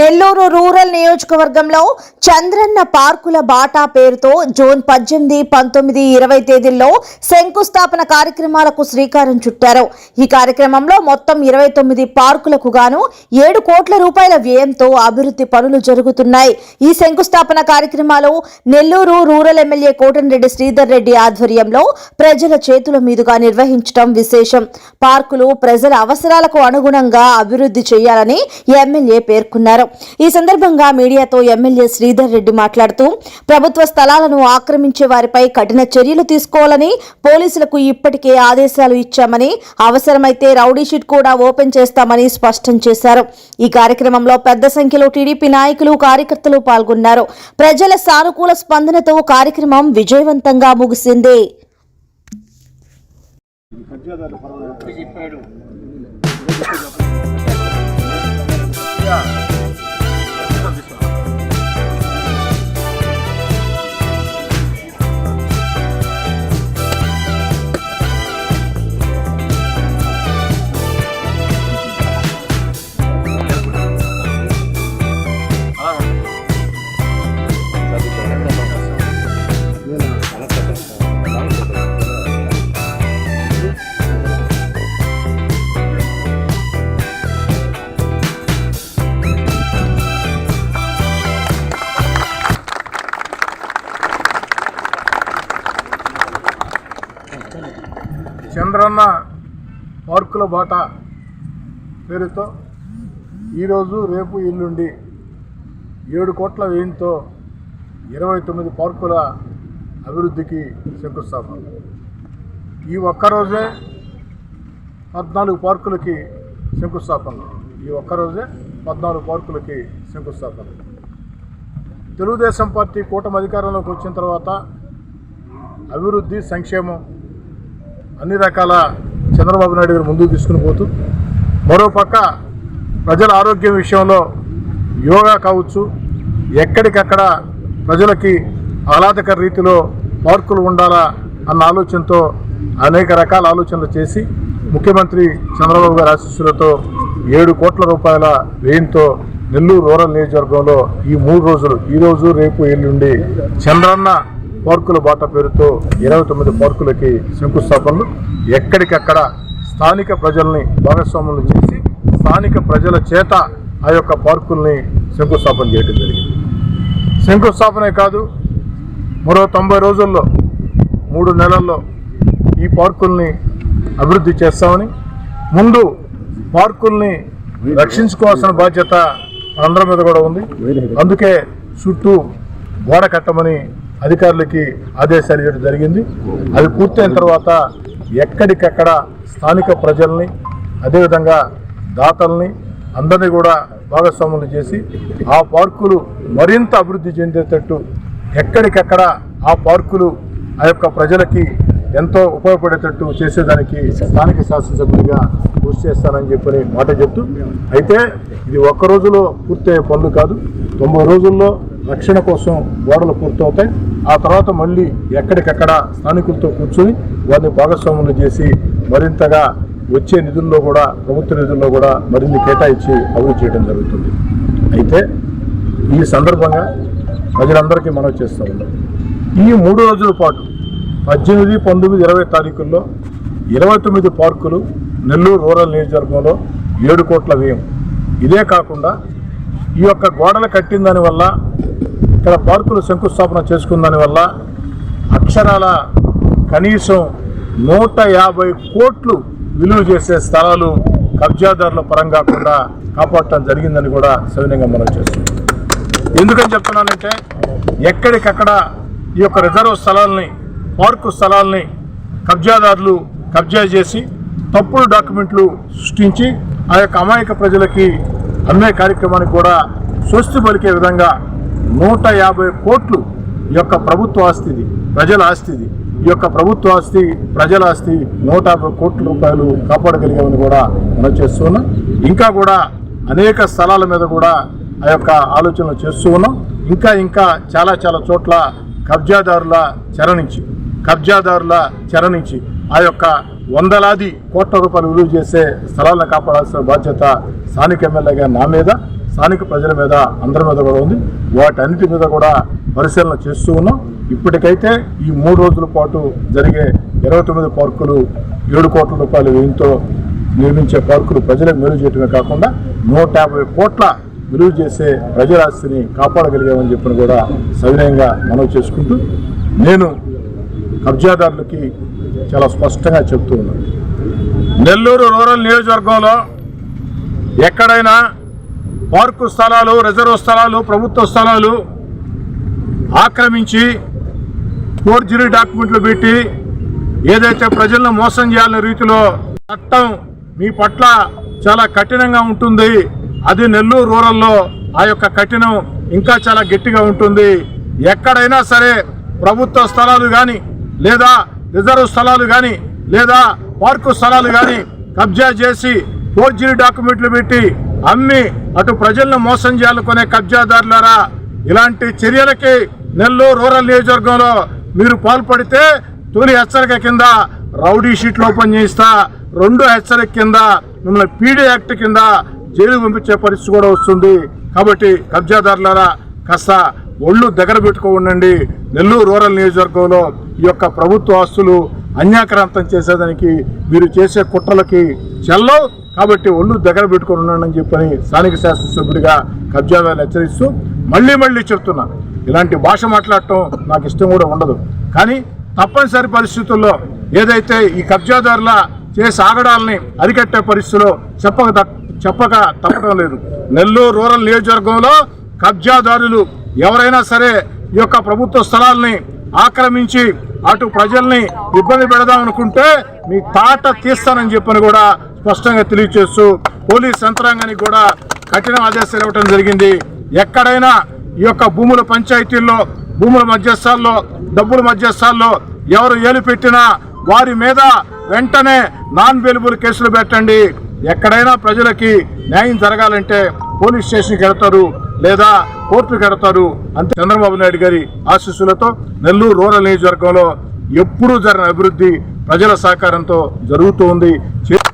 Nellore rural నియోజకవర్గంలో చంద్రన్న పార్కుల బాటా పేరుతో జూన్ పద్దెనిమిది పంతొమ్మిది ఇరవై తేదీల్లో శంకుస్థాపన కార్యక్రమాలకు శ్రీకారం చుట్టారు. ఈ కార్యక్రమంలో మొత్తం ఇరవై తొమ్మిది పార్కులకు గాను ఏడు కోట్ల రూపాయల వ్యయంతో అభివృద్ధి పనులు జరుగుతున్నాయి. ఈ శంకుస్థాపన కార్యక్రమాలు నెల్లూరు రూరల్ ఎమ్మెల్యే కోటంరెడ్డి శ్రీధర్ రెడ్డి ఆధ్వర్యంలో ప్రజల చేతుల మీదుగా నిర్వహించడం విశేషం. పార్కులు ప్రజల అవసరాలకు అనుగుణంగా అభివృద్ధి చేయాలని ఎమ్మెల్యే పేర్కొన్నారు. ఈ సందర్భంగా మీడియాతో ఎమ్మెల్యే శ్రీధర్ రెడ్డి మాట్లాడుతూ ప్రభుత్వ స్థలాలను ఆక్రమించే వారిపై కఠిన చర్యలు తీసుకోవాలని పోలీసులకు ఇప్పటికే ఆదేశాలు ఇచ్చామని అవసరమైతే రౌడీషీట్ కూడా ఓపెన్ చేస్తామని స్పష్టం చేశారు. ఈ కార్యక్రమంలో పెద్ద సంఖ్యలో టీడీపీ నాయకులు కార్యకర్తలు పాల్గొన్నారు. ప్రజల సానుకూల స్పందనతో కార్యక్రమం విజయవంతంగా ముగిసింది. చంద్రన్న పార్కుల బాట పేరుతో ఈరోజు రేపు ఎల్లుండి ఏడు కోట్ల వ్యయంతో ఇరవై తొమ్మిది పార్కుల అభివృద్ధికి శంకుస్థాపన. ఈ ఒక్కరోజే పద్నాలుగు పార్కులకి శంకుస్థాపన. ఈ ఒక్కరోజే పద్నాలుగు పార్కులకి శంకుస్థాపన. తెలుగుదేశం పార్టీ కూటమి అధికారంలోకి వచ్చిన తర్వాత అభివృద్ధి సంక్షేమం అన్ని రకాల చంద్రబాబు నాయుడు గారు ముందుకు తీసుకుని పోతూ మరోపక్క ప్రజల ఆరోగ్యం విషయంలో యోగా కావచ్చు ఎక్కడికక్కడ ప్రజలకి ఆహ్లాదకర రీతిలో పార్కులు ఉండాలా అన్న ఆలోచనతో అనేక రకాల ఆలోచనలు చేసి ముఖ్యమంత్రి చంద్రబాబు గారి ఆశీస్సులతో ఏడు కోట్ల రూపాయల వ్యయంతో నెల్లూరు రూరల్ నియోజకవర్గంలో ఈ మూడు రోజులు ఈ రోజు రేపు ఎల్లుండి చంద్రన్న పార్కుల బాట పేరుతో ఇరవై తొమ్మిది పార్కులకి శంకుస్థాపనలు ఎక్కడికక్కడ స్థానిక ప్రజల్ని భాగస్వాములు చేసి స్థానిక ప్రజల చేత ఆ యొక్క పార్కుల్ని శంకుస్థాపన చేయడం జరిగింది. శంకుస్థాపనే కాదు మరో తొంభై రోజుల్లో మూడు నెలల్లో ఈ పార్కుల్ని అభివృద్ధి చేస్తామని ముందు పార్కుల్ని రక్షించుకోవాల్సిన బాధ్యత అందరి మీద కూడా ఉంది. అందుకే చుట్టూ గోడ కట్టమని అధికారులకి ఆదేశాలు ఇవ్వడం జరిగింది. అది పూర్తయిన తర్వాత ఎక్కడికక్కడ స్థానిక ప్రజల్ని అదేవిధంగా దాతల్ని అందరినీ కూడా భాగస్వాములు చేసి ఆ పార్కులు మరింత అభివృద్ధి చెందేటట్టు ఎక్కడికక్కడ ఆ పార్కులు ఆ యొక్క ప్రజలకి ఎంతో ఉపయోగపడేటట్టు చేసేదానికి స్థానిక శాసనసభ్యుడిగా కృషి చేస్తానని చెప్పని మాట చెప్తూ అయితే ఇది ఒక్క రోజులో పూర్తయ్యే పనులు కాదు. తొంభై రోజుల్లో రక్షణ కోసం గోడలు పూర్తవుతాయి. ఆ తర్వాత మళ్ళీ ఎక్కడికక్కడ స్థానికులతో కూర్చొని వారిని భాగస్వాములు చేసి మరింతగా వచ్చే నిధుల్లో కూడా ప్రభుత్వ నిధుల్లో కూడా మరిన్ని కేటాయించి అభివృద్ధి చేయడం జరుగుతుంది. అయితే ఈ సందర్భంగా ప్రజలందరికీ మనం చేస్తూ ఉన్నాం. ఈ మూడు రోజుల పాటు పద్దెనిమిది పంతొమ్మిది ఇరవై తారీఖుల్లో ఇరవై తొమ్మిది పార్కులు నెల్లూరు రూరల్ నియోజకవర్గంలో ఏడు కోట్ల వ్యయం. ఇదే కాకుండా ఈ యొక్క గోడలు కట్టిన దానివల్ల ఇక్కడ పార్కులు శంకుస్థాపన చేసుకున్న దానివల్ల అక్షరాల కనీసం నూట యాభై కోట్లు విలువ చేసే స్థలాలు కబ్జాదారుల పరంగా కూడా కాపాడటం జరిగిందని కూడా సవినయంగా మనం చేస్తున్నాం. ఎందుకని చెప్తున్నానంటే ఎక్కడికక్కడ ఈ యొక్క రిజర్వ్ స్థలాలని పార్కు స్థలాలని కబ్జాదారులు కబ్జా చేసి తప్పుడు డాక్యుమెంట్లు సృష్టించి ఆ యొక్క అమాయక ప్రజలకి అమ్మే కార్యక్రమానికి కూడా స్వస్తి పలికే విధంగా నూట యాభై కోట్లు ఈ యొక్క ప్రభుత్వ ఆస్తిది ప్రజల ఆస్తిది ఈ యొక్క ప్రభుత్వ ఆస్తి ప్రజల ఆస్తి నూట యాభై కోట్ల రూపాయలు కాపాడగలిగామని కూడా మనం చేస్తున్నాం ఇంకా కూడా అనేక స్థలాల మీద కూడా ఆ యొక్క ఆలోచనలు చేస్తూ ఉన్నాం. ఇంకా ఇంకా చాలా చాలా చోట్ల కబ్జాదారుల చెర నుంచి కబ్జాదారుల చెర నుంచి ఆ యొక్క వందలాది కోట్ల రూపాయలు విలువ చేసే స్థలాలను కాపాడాల్సిన బాధ్యత స్థానిక ఎమ్మెల్యేగా నా మీద. స్థానిక ప్రజల మీద అందరి మీద కూడా ఉంది. వాటన్నిటి మీద కూడా పరిశీలన చేస్తూ ఉన్నాం. ఇప్పటికైతే ఈ మూడు రోజుల పాటు జరిగే ఇరవై తొమ్మిది పార్కులు ఏడు కోట్ల రూపాయల వ్యయంతో నిర్మించే పార్కులు ప్రజలకు మేలు చేయటమే కాకుండా నూట యాభై కోట్ల విలువ చేసే ప్రజలాస్తిని కాపాడగలిగామని చెప్పిన కూడా సవినయంగా మనవి చేసుకుంటూ నేను కబ్జాదారులకి చాలా స్పష్టంగా చెప్తూ ఉన్నాను. నెల్లూరు రూరల్ నియోజకవర్గంలో ఎక్కడైనా పార్కు స్థలాలు రిజర్వ్ స్థలాలు ప్రభుత్వ స్థలాలు ఆక్రమించి ఫోర్జరీ డాక్యుమెంట్లు పెట్టి ఏదైతే ప్రజలను మోసం చేయాలనే రీతిలో చట్టం మీ పట్ల చాలా కఠినంగా ఉంటుంది. అది నెల్లూరు రూరల్లో ఆ యొక్క కఠినం ఇంకా చాలా గట్టిగా ఉంటుంది. ఎక్కడైనా సరే ప్రభుత్వ స్థలాలు కానీ లేదా రిజర్వ్ స్థలాలు కానీ లేదా పార్కు స్థలాలు కానీ కబ్జా చేసి ఫోర్జరీ డాక్యుమెంట్లు పెట్టి అమ్మి అటు ప్రజలను మోసం చేయాలనుకునే కబ్జాదారులారా ఇలాంటి చర్యలకి నెల్లూరు రూరల్ నియోజకవర్గంలో మీరు పాల్పడితే తొలి హెచ్చరిక కింద రౌడీ షీట్లు ఓపెన్ చేయిస్తా రెండో హెచ్చరిక కింద మిమ్మల్ని పీడీ యాక్ట్ కింద జైలు పంపించే పరిస్థితి కూడా వస్తుంది. కాబట్టి కబ్జాదారులారా కాస్త ఒళ్ళు దగ్గర పెట్టుకో ఉండండి. నెల్లూరు రూరల్ నియోజకవర్గంలో ఈ యొక్క ప్రభుత్వ ఆస్తులు అన్యాక్రాంతం చేసేదానికి మీరు చేసే కుట్రలకి చెల్లవు కాబట్టి ఒళ్ళు దగ్గర పెట్టుకొని ఉన్నానని చెప్పని స్థానిక శాసనసభ్యుడిగా కబ్జాదారులు హెచ్చరిస్తూ మళ్ళీ మళ్ళీ చెప్తున్నా. ఇలాంటి భాష మాట్లాడటం నాకు ఇష్టం కూడా ఉండదు. కానీ తప్పనిసరి పరిస్థితుల్లో ఏదైతే ఈ కబ్జాదారుల చేసి ఆగడాలని అరికట్టే పరిస్థితిలో చెప్పక చెప్పక తప్పడం లేదు. నెల్లూరు రూరల్ నియోజకవర్గంలో కబ్జాదారులు ఎవరైనా సరే ఈ యొక్క ప్రభుత్వ స్థలాల్ని ఆక్రమించి అటు ప్రజల్ని ఇబ్బంది పెడదాం అనుకుంటే మీ తాట తీస్తానని చెప్పని కూడా స్పష్టంగా తెలియజేస్తూ పోలీస్ యంత్రాంగానికి కూడా కఠిన ఆదేశాలు ఇవ్వడం జరిగింది. ఎక్కడైనా ఈ యొక్క భూముల పంచాయతీల్లో భూముల మధ్యస్థాల్లో డబ్బుల మధ్యస్థాల్లో ఎవరు ఏలు పెట్టినా వారి మీద వెంటనే నాన్ వెలుబుల్ కేసులు పెట్టండి. ఎక్కడైనా ప్రజలకి న్యాయం జరగాలంటే పోలీస్ స్టేషన్కి వెళ్తారు. లేదా కోర్టు కడతారు అంతే చంద్రబాబు నాయుడు గారి ఆశీస్సులతో నెల్లూరు రూరల్ నియోజకవర్గంలో ఎప్పుడూ జరిగిన అభివృద్ధి ప్రజల సహకారంతో జరుగుతూ ఉంది. చే-